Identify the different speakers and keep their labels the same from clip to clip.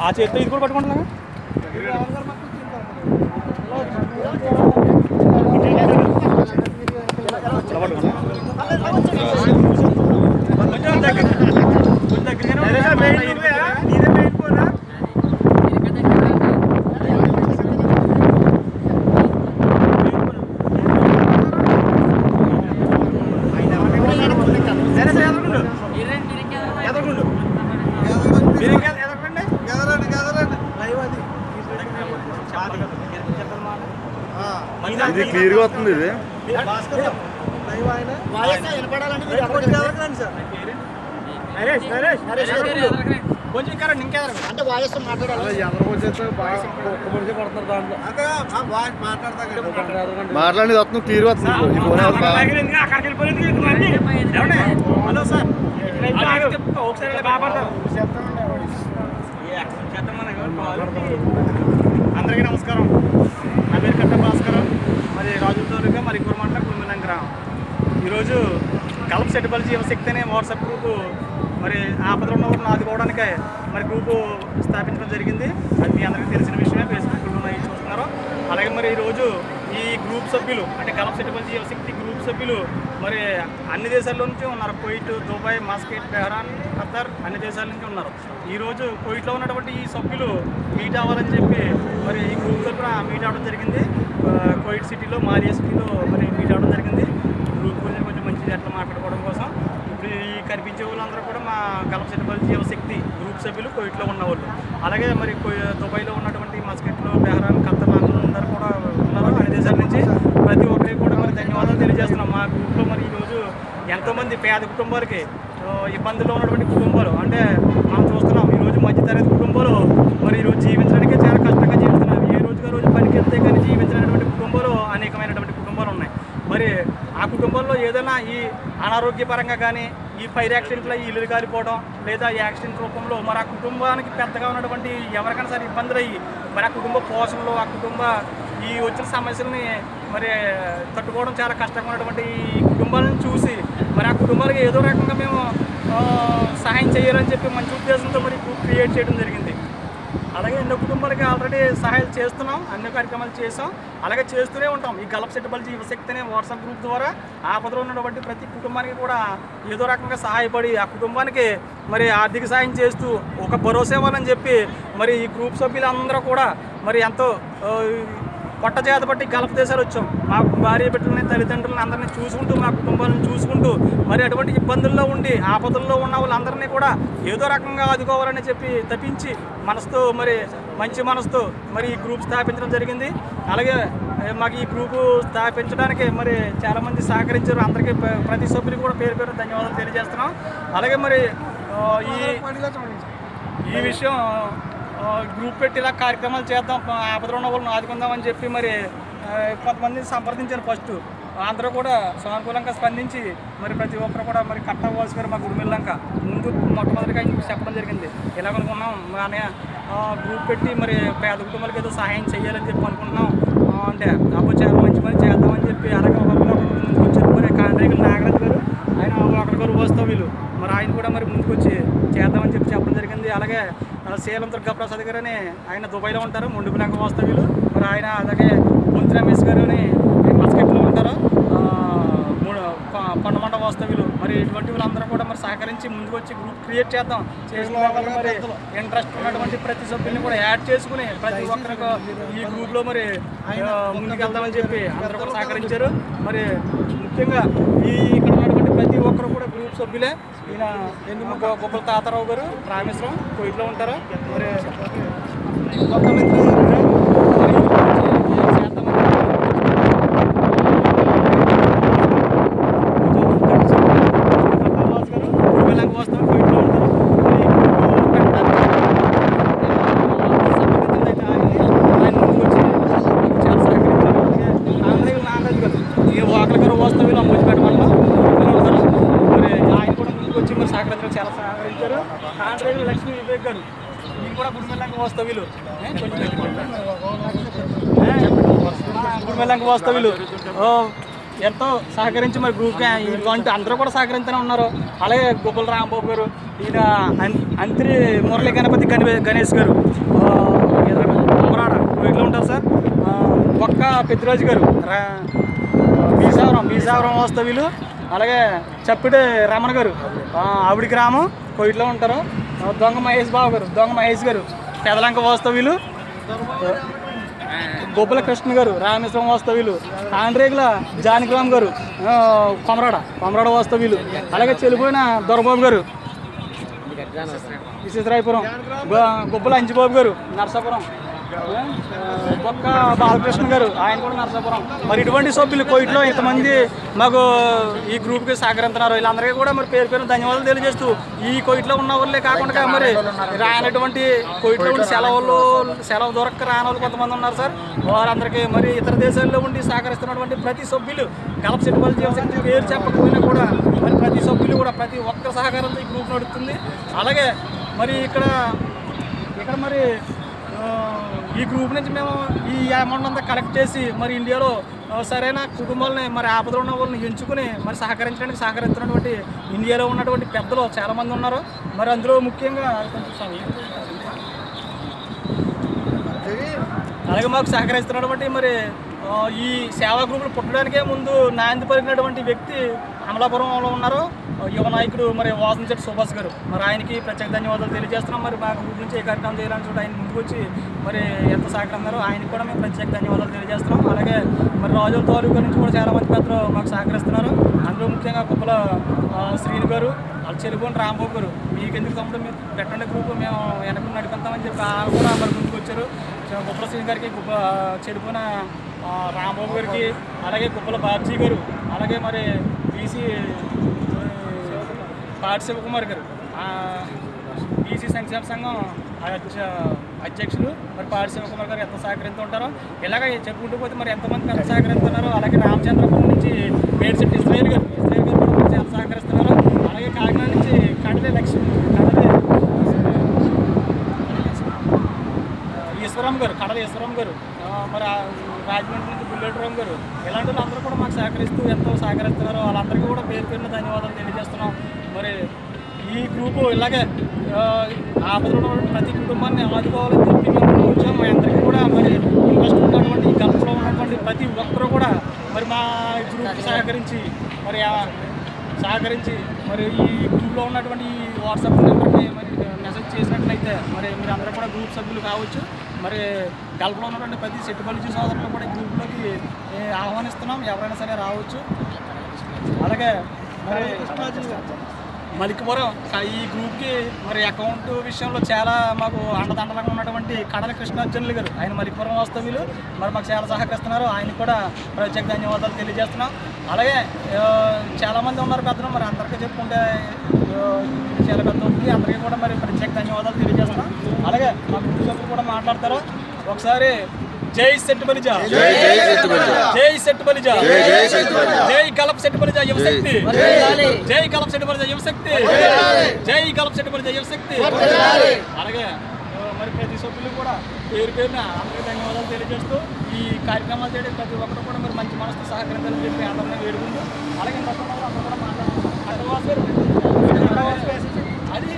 Speaker 1: ఆ చేత్తో ఇది కూడా పట్టుకుంటున్నా
Speaker 2: ఇది క్లియర్గా వస్తుంది ఇది.
Speaker 3: నరేష్ నరేష్ కొంచెం ఇక్కడ ఇంకెదరకు
Speaker 4: అంటే వాయిస్ మాట్లాడాలి
Speaker 2: మాట్లాడేది వస్తుంది క్లియర్గా వస్తుంది ఫోన్?
Speaker 3: Hello sir. ఒకసారి అందరికీ నమస్కారం. నా పేరు కట్ట భాస్కరం. మరి రాజుతోరుగా మరి కురమండల కుమిలం గ్రామం. ఈరోజు కలప సెట్బల్ జీవశక్తి అనే వాట్సాప్ గ్రూపు మరి ఆపదలో ఉన్న ఆదుకోవడానికే మరి గ్రూపు స్థాపించడం జరిగింది. అది మీ అందరికీ తెలిసిన విషయమే. ఫేస్బుక్లో ఉన్నాయి చూస్తున్నారు. అలాగే మరి ఈరోజు ఈ గ్రూప్ సభ్యులు అంటే కలప సెట్బల్ జీవశక్తి గ్రూప్ సభ్యులు మరి అన్ని దేశాల నుంచి ఉన్నారు. Kuwait Dubai Muscat Bahrain Qatar అన్ని దేశాల నుంచి ఉన్నారు. ఈరోజు కువైట్లో ఉన్నటువంటి ఈ సభ్యులు మీట్ అవ్వాలని చెప్పి మరి ఈ గ్రూప్ తరఫున మీట్ అవ్వడం జరిగింది. కోయిట్ కువైట్ సిటీలో మారియా సిటీలో మరి మీట్ అవ్వడం జరిగింది. గ్రూప్ గురించి కొంచెం మంచిది అట్లా మాట్లాడుకోవడం కోసం. ఇప్పుడు ఈ కనిపించే వాళ్ళందరూ కూడా మా కలప సెట్టుబల్ జీవశక్తి గ్రూప్ సభ్యులు కువైట్లో ఉన్నవాళ్ళు. అలాగే మరి దుబాయ్లో ఉన్నటువంటి మస్కెట్లో బెహరాన్ ఖతర్ అందరూ కూడా ఉన్నారు అన్ని దేశాల నుంచి ప్రతి ఒక్కరికి కూడా మరి ధన్యవాదాలు తెలియజేస్తున్నాం మా గ్రూప్లో మరి ఈరోజు ఎంతోమంది పేద కుటుంబాలకి ఇబ్బందుల్లో ఉన్నటువంటి కుటుంబాలు అంటే మనం చూస్తున్నాం ఈరోజు మధ్యతరగతి కుటుంబాలు మరి ఈరోజు జీవించడానికే చాలా కష్టంగా జీవిస్తున్నారు. ఏ రోజుగా రోజు పనికి వెళ్తే కానీ జీవించినటువంటి కుటుంబాలు అనేకమైనటువంటి కుటుంబాలు ఉన్నాయి. మరి ఆ కుటుంబంలో ఏదైనా ఈ అనారోగ్యపరంగా కానీ ఈ ఫైర్ యాక్సిడెంట్లో ఈ ఇల్లు కాలిపోవడం లేదా ఈ యాక్సిడెంట్ రూపంలో మరి ఆ కుటుంబానికి పెద్దగా ఉన్నటువంటి ఎవరికైనా సరే ఇబ్బందులు అయ్యి మరి ఆ కుటుంబ పోషణలో ఆ కుటుంబ ఈ వచ్చిన సమస్యల్ని మరి తట్టుకోవడం చాలా కష్టంగా ఉన్నటువంటి ఈ కుటుంబాలను చూసి మరి ఆ కుటుంబాలకు ఏదో రకంగా మేము సహాయం చేయాలని చెప్పి మంచి ఉద్దేశంతో మరి గ్రూప్ క్రియేట్ చేయడం జరిగింది. అలాగే ఎన్నో కుటుంబాలకి ఆల్రెడీ సహాయాలు చేస్తున్నాం అన్ని కార్యక్రమాలు చేసాం అలాగే చేస్తూనే ఉంటాం. ఈ గలప్ సెట్టబల్ జీవశక్తి అనే వాట్సాప్ గ్రూప్ ద్వారా ఆపదలో ఉన్నటువంటి ప్రతి కుటుంబానికి కూడా ఏదో రకంగా సహాయపడి ఆ కుటుంబానికి మరి ఆర్థిక సాయం చేస్తూ ఒక భరోసా ఇవ్వాలని చెప్పి మరి ఈ గ్రూప్ సభ్యులందరూ కూడా మరి ఎంతో పొట్ట చేత పట్టి గల్ఫ్ దేశాలు వచ్చాం. మా భార్య బిడ్డలని తల్లిదండ్రులని అందరినీ చూసుకుంటూ మా కుటుంబాలను చూసుకుంటూ మరి అటువంటి ఇబ్బందుల్లో ఉండి ఆపదల్లో ఉన్న వాళ్ళందరినీ కూడా ఏదో రకంగా ఆదుకోవాలని చెప్పి తప్పించి మనసుతో మరి మంచి మనసుతో మరి ఈ గ్రూప్ స్థాపించడం జరిగింది. అలాగే మాకు ఈ గ్రూపు స్థాపించడానికి మరి చాలామంది సహకరించారు. అందరికీ ప్ర- ప్రతి సభ్యునికి కూడా పేరు పేరు ధన్యవాదాలు తెలియజేస్తున్నాం. అలాగే మరి ఈ ఈ విషయం గ్రూప్ పెట్టి ఇలా కార్యక్రమాలు చేద్దాం ఆపదలో ఉన్న వాళ్ళని ఆదుకుందామని చెప్పి మరి కొంతమందిని సంప్రదించాను ఫస్ట్ అందరూ కూడా సానుకూలంగా స్పందించి మరి ప్రతి ఒక్కరు కూడా మరి కట్టవలసి గారు మా గుడిమిల్లంక ముందు మొట్టమొదటిగా చెప్పడం జరిగింది. ఎలాగనుకున్నాం మా గ్రూప్ పెట్టి మరి పేద కుటుంబాలకు ఏదో సహాయం చేయాలని చెప్పి అనుకుంటున్నాం. అంటే అప్పుడు చాలా మంచి పని చేద్దామని చెప్పి అలాగే ఒక ముందుకు వచ్చారు. మరి కాండ్రేగుల నాగరాజు గారు ఆయన ఒకరి గారు వీళ్ళు. మరి ఆయన కూడా మరి ముందుకు వచ్చి చేద్దామని చెప్పి చెప్పడం జరిగింది. అలాగే సేలం దుర్గాప్రసాద్ గారు అని ఆయన దుబాయ్లో ఉంటారు ముండుపులంక వాస్తవ్యులు మరి ఆయన అలాగే పొంతి రమేష్ గారు అని మస్కెట్లో ఉంటారు. ఆ, మూడు వాస్తవ్యులు మరి ఇటువంటి వాళ్ళందరూ కూడా మరి సహకరించి ముందుకు వచ్చి గ్రూప్ క్రియేట్ చేద్దాం. చేసిన మరి ఇంట్రెస్ట్ ఉన్నటువంటి ప్రతి సభ్యుల్ని కూడా యాడ్ చేసుకుని ప్రతి ఒక్కరికి ఈ గ్రూప్లో మరి ముందుకు వెళ్దామని చెప్పి అందరూ కూడా సహకరించారు. మరి ముఖ్యంగా ఈ ఇక్కడ ప్రతి ఒక్కరు కూడా గ్రూప్ సభ్యులే. ఈయన ఎందుకు గొప్పల తాతారావు గారు రామేశ్వరం ఇంట్లో ఉంటారు. మరి మంత్రి గారు మరి వచ్చి చేద్దామని కట్టబాస్ గారు గుడివెల్లంక వస్తాం కోయిట్లో ఉంటారు మరి ఈ గ్రూపు పెట్టడానికి సంబంధించింది అయితే ఆయన్ని ఆయన ముందుకు వచ్చి మాకు చాలా సహకరించారు అలాగే ఆంధ్రయ్య నాగరాజు గారు ఈ వాకల గారు వాస్తవ్యులు అంబుజ్పేట మండలం ఇందులో ఉంటారు మరి ఆయన కూడా ముందుకు చాలా సహకరించారు. ఆంధ్రయ్య లక్ష్మీ వివేక్ గారు. మీకు కూడా గుడిమెల్లంక వాస్తవ్యులు ఏ, కొంచెం ఓ, ఎంతో సహకరించి మరి గ్రూప్ ఇటువంటి అందరూ కూడా సహకరించనే ఉన్నారు. అలాగే గోపాల రాంబాబు గారు ఈయన అం- అంత్రి మురళీ గణపతి గణే గణేష్ గారు. ఆ, ఎదురుగా అమరాడ ఉంటారు సార్. ఒక్క పెద్దిరాజు గారు. రా- బీసావరం బీసావరం వాస్తవ్యులు అలాగే చప్పిడి రమణ గారు. ఆవిడి గ్రామం కోయిట్లో ఉంటారు. దొంగ మహేష్ బాబు గారు దొంగ మహేష్ గారు. పెదలంక వాస్తవ్యులు. గోపుల కృష్ణ గారు రామేశ్వరం వాస్తవ్యులు. ఆండ్రేగుల జానకిరామ్ గారు కొమరాడ కొమరాడ వాస్తవ్యులు. అలాగే చెలిపోయిన దొరబాబు గారు. విశ్వేశ్వరాయపురం గుబ్బల అంజిబాబు గారు నరసాపురం. ఒక్క బాలకృష్ణ గారు ఆయన కూడా నరసాపురం. మరి ఇటువంటి సభ్యులు కోయిట్లో ఇంతమంది మాకు ఈ గ్రూప్కి సహకరిస్తున్నారు. వీళ్ళందరికీ కూడా మరి పేరు పేరు ధన్యవాదాలు తెలియజేస్తూ ఈ కోయిట్లో ఉన్న వాళ్ళే కాకుండా మరి రానటువంటి కోయిట్లో ఉండి సెలవులు సెలవు దొరక్క రాని వాళ్ళు కొంతమంది ఉన్నారు సార్. వారందరికీ మరి ఇతర దేశాల్లో ఉండి సహకరిస్తున్నటువంటి ప్రతి సభ్యులు కలప సెట్టుబడి జీవశక్తి పేరు చెప్పకపోయినా కూడా మరి ప్రతి సభ్యులు కూడా ప్రతి ఒక్కరి సహకారంతో ఈ గ్రూప్ నడుస్తుంది అలాగే మరి ఇక్కడ ఇక్కడ మరి ఈ గ్రూప్ నుంచి మేము ఈ అమౌంట్ అంతా కలెక్ట్ చేసి మరి ఇండియాలో సరైన కుటుంబాలని మరి ఆపదలో ఉన్న వాళ్ళని ఎంచుకుని మరి సహకరించడానికి సహకరిస్తున్నటువంటి ఇండియాలో ఉన్నటువంటి పెద్దలు చాలామంది ఉన్నారు. మరి అందులో ముఖ్యంగా అలాగే మాకు సహకరిస్తున్నటువంటి మరి ఈ సేవా గ్రూపులు పుట్టడానికే ముందు నాంది పలికినటువంటి వ్యక్తి అమలాపురంలో ఉన్నారు. యువ నాయకుడు మరి వాసంచెట్టి సుభాష్ గారు. మరి ఆయనకి ప్రత్యేక ధన్యవాదాలు తెలియజేస్తున్నాం. మరి మా ఊరు నుంచి ఏ కార్యక్రమం చేయాలని చూడ ఆయన ముందుకు వచ్చి మరి ఎంత సహకరించారో ఆయనకు కూడా మేము ప్రత్యేక ధన్యవాదాలు తెలియజేస్తున్నాం. అలాగే మరి రాజుల తాలూకా నుంచి కూడా చాలా మంది పెద్దలు మాకు సహకరిస్తున్నారు. అందులో ముఖ్యంగా కుప్పల శ్రీను గారు వాళ్ళ చెలిపోని రాంబాబు గారు. మీకు ఎందుకు తమ్ముడు మీరు పెట్టండి గ్రూప్ మేము వెనక నడిపిస్తామని చెప్పి వాళ్ళు కూడా మరి ముందుకు వచ్చారు. కుప్పల శ్రీని గారికి కుప్ప చెరుపున రాంబాబు గారికి అలాగే కుప్పల బాబ్జీ గారు అలాగే మరి బీసీ పాటి శివకుమార్ గారు. బీసీ సంక్షేమ సంఘం అధ్యక్షులు. మరి పాడి శివకుమార్ గారు ఎంత సహకరిస్తూ ఉంటారో ఇలాగ చెప్పుకుంటూ పోతే మరి ఎంతమంది ఎంత సహకరిస్తున్నారో అలాగే రామచంద్రపురం నుంచి మేడ్చెట్టి ఇస్రాయల్ గారు ఇస్రాయల్ గారు కూడా ఎంత సహకరిస్తున్నారు అలాగే కాకినాడ నుంచి కడలే లక్ష్మి కడలే ఈశ్వరం గారు కడల ఈశ్వరం గారు మరి రాజమండ్రి నుంచి బుల్లెట్ రామ్ గారు ఇలాంటి వాళ్ళందరూ కూడా మాకు సహకరిస్తూ ఎంతో సహకరిస్తున్నారు వాళ్ళందరికీ కూడా పేరు పేరున ధన్యవాదాలు తెలియజేస్తున్నాం. మరి ఈ గ్రూపు ఇలాగే ఆ, ఆపదలో ప్రతి కుటుంబాన్ని ఆదుకోవాలని చెప్పి మేము వచ్చాం మా అందరికీ కూడా మరి ఇంట్రెస్ట్ ఉన్నటువంటి ఈ గల్ఫ్లో ఉన్నటువంటి ప్రతి ఒక్కరూ కూడా మరి మా గ్రూప్ సహకరించి మరి సహకరించి మరి ఈ గ్రూప్లో ఉన్నటువంటి ఈ వాట్సాప్ నెంబర్కి మరి మెసేజ్ చేసినట్లయితే మరి మీరు అందరూ కూడా గ్రూప్ సభ్యులు కావచ్చు. మరి గల్ఫ్లో ఉన్నటువంటి ప్రతి సెట్టుబడి సోదరులు కూడా ఈ గ్రూప్లోకి ఆహ్వానిస్తున్నాం. ఎవరైనా సరే రావచ్చు. అలాగే మరి మలికిపురం. ఈ గ్రూప్కి మరి అకౌంట్ విషయంలో చాలా మాకు అండదండలంగా ఉన్నటువంటి కడల కృష్ణార్జునులు గారు. ఆయన మలికిపురం వాస్తవ్యులు. మరి మాకు చాలా సహకరిస్తున్నారు. ఆయనకు కూడా ప్రత్యేక ధన్యవాదాలు తెలియజేస్తున్నాం. అలాగే చాలామంది ఉన్నారు పెద్దలు. మరి అందరికీ చెప్పుకుంటే చాలా పెద్ద ఉంది. అందరికీ కూడా మరి ప్రత్యేక ధన్యవాదాలు తెలియజేస్తున్నాం. అలాగే మా గ్రూప్ సభ్యులు కూడా మాట్లాడతారు. ఒకసారి జై సెట్ బలిజా
Speaker 2: జై జై సెట్టు బలిజా.
Speaker 3: జై సెట్ బలిజా
Speaker 2: జై జై సెట్టు బలిజా.
Speaker 3: జై కలప సెట్ బలిజా యువశక్తి జై కలప సెట్ బలిజా యువశక్తి జై కలప సెట్ బలిజా యువశక్తి అలాగే మరి ప్రతి సభ్యులు కూడా పేరు పేరున అందరికీ ధన్యవాదాలు తెలియజేస్తూ ఈ కార్యక్రమాలు చేయడం ప్రతి ఒక్కరు కూడా మరి మంచి మనసుతో సహకరించాలని చెప్పి అందరినీ వేడుకుంటూ అలాగే అందరూ కూడా గారు, అది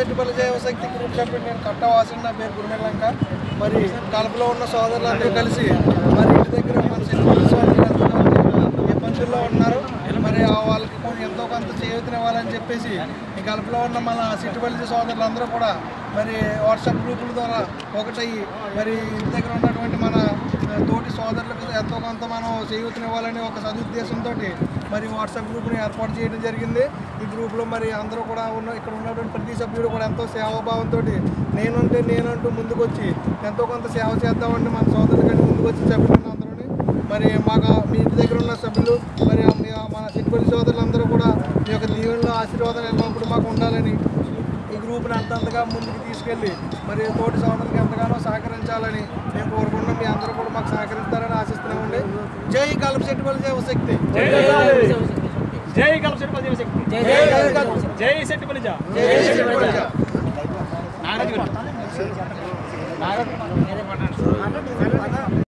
Speaker 1: శెట్టిపల్లి సెట్టుపల్లి జైవశక్తి గ్రూప్ సభ్యుడు నేను కట్టవాసిన నా పేరు గురుమెల్లంక మరి కలపలో ఉన్న సోదరులందరూ కలిసి మరి ఇంటి దగ్గర మన సెట్టుపల్లి సోదరులు ఇబ్బందుల్లో ఉన్నారు. మరి ఆ వాళ్ళకి కొన్ని ఎంతో కొంత చేయూతనివ్వాలని చెప్పేసి ఈ కలుపులో ఉన్న మన సిట్టిపల్లి సోదరులందరూ కూడా మరి వాట్సాప్ గ్రూపుల ద్వారా ఒకటయ్యి మరి ఇంటి దగ్గర ఉన్నటువంటి మన తోటి సోదరులకు ఎంతో కొంత మనం చేయూతనివ్వాలని ఒక సదుద్దేశంతో మరి వాట్సాప్ గ్రూప్ని ఏర్పాటు చేయడం జరిగింది. ఈ గ్రూప్లో మరి అందరూ కూడా ఉన్న ఇక్కడ ఉన్నటువంటి ప్రతి సభ్యుడు కూడా ఎంతో సేవాభావంతో నేనంటే నేనంటూ ముందుకొచ్చి ఎంతో కొంత సేవ చేద్దామంటే మన సోదరుల కంటే ముందుకు వచ్చి సభ్యులు అందరూ మరి మాకు మీ ఇంటి దగ్గర ఉన్న సభ్యులు మరి మన సిట్టుపల్లి సోదరులందరూ కూడా మీ యొక్క దీవెనలో ఆశీర్వాదాలు ఎల్లప్పుడు మాకు ఉండాలని గ్రూప్ని అంతంతగా ముందుకు తీసుకెళ్ళి మరి తోటి సోదరులకు ఎంతగానో సహకరించాలని మేము కోరుకుంటున్నాం. మీ అందరూ కూడా మాకు సహకరిస్తారని ఆశిస్తున్నామండి. జై కలుపు సెట్టుపల్లి శక్తి.
Speaker 3: జై జై
Speaker 1: జై కలుపు
Speaker 3: జై సెట్ బలిజా
Speaker 1: జై సెట్టుపల్లి
Speaker 3: నాగరాజు గారు. నాగరాజు